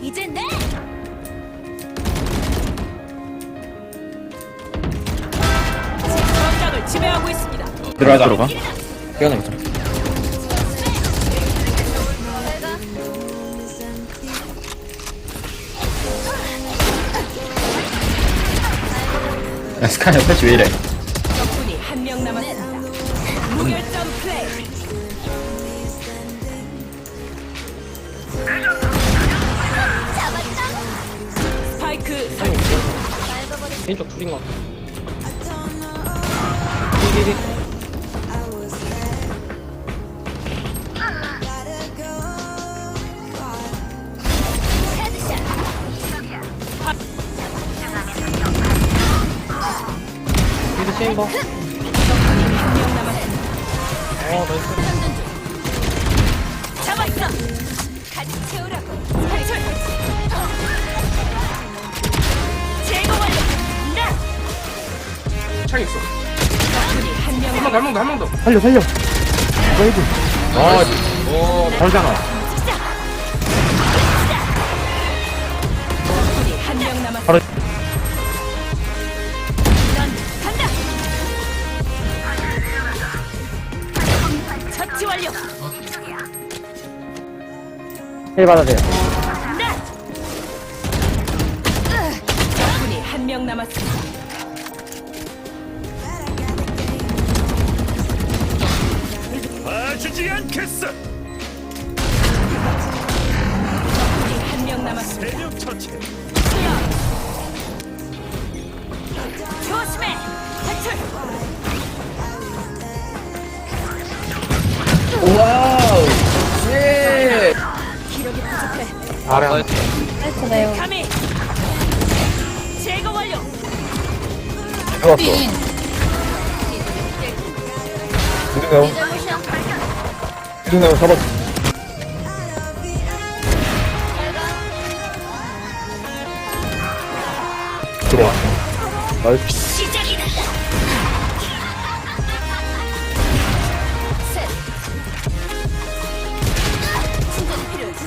이제 내 전장을 지배하고 있습니다. 들어가자 들어가 뛰어내보자 야 스카이 패치 왜 이래 적군이 한 명 남았습니다. 무결점 플레이. 왼쪽 둘인 것 같아. 체인버. 어. 나이스. 잡았어. 같이 채우라고. 창 있어. 한명한명 더, 한 명 더, 한 명 더. 살려 살려 이거 해줘 아 오, 잘잖아 한 명. 바로 넌 간다. 처치 완료. 힐 받아야 돼 나. 적군이 한 명 남았습니다. 않겠어. 적군이 한명 남았습니다. 대륙 처치. 조심해. 탈출. 와우 쉣 기력이 부족해. 아래 한 감히. 제거 완료. 잡았어 이등 형 이등형 잡았어 들어와 나이스.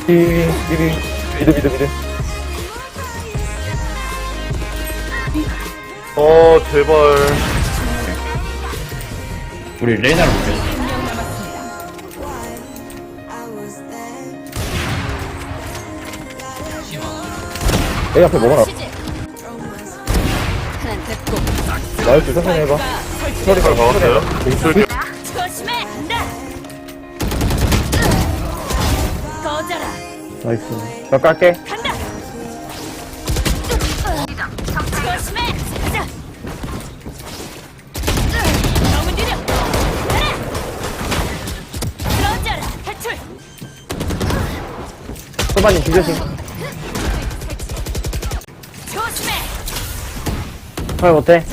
미리 미리 미드 미드 어 제발. 우리 볼게 한 A 앞에 먹어놔. 하나 됐고. 나이스 천천히 해봐. 소리? 조심해. 나. 꺼져라. 나이스 나 깔게 간다. 조심해. 가자. 너무 느려. 가라. 들어져라. 탈출. 소바님 비교심 헐 못해.